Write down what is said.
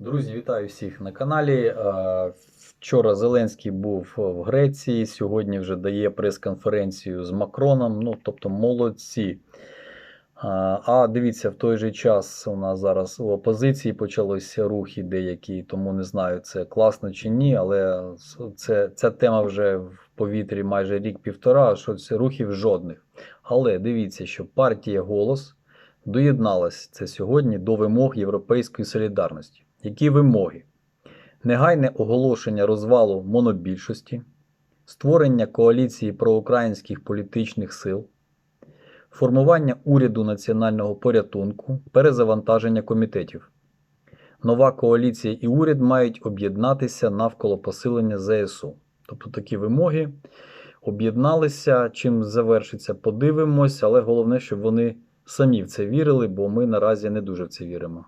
Друзі, вітаю всіх на каналі. Е, Вчора Зеленський був в Греції, сьогодні вже дає прес-конференцію з Макроном. Ну, тобто молодці. А, А дивіться, в той же час у нас зараз у опозиції почалися рухи деякі, тому не знаю, це класно чи ні, але це, ця тема вже в повітрі майже рік-півтора, що це рухів жодних. Але дивіться, що партія Голос доєдналась це сьогодні до вимог Європейської солідарності. Які вимоги? Негайне оголошення розвалу монобільшості, створення коаліції проукраїнських політичних сил, формування уряду національного порятунку, перезавантаження комітетів. Нова коаліція і уряд мають об'єднатися навколо посилення ЗСУ. Тобто такі вимоги об'єдналися. Чим завершиться, подивимось, але головне, щоб вони самі в це вірили, бо ми наразі не дуже в це віримо.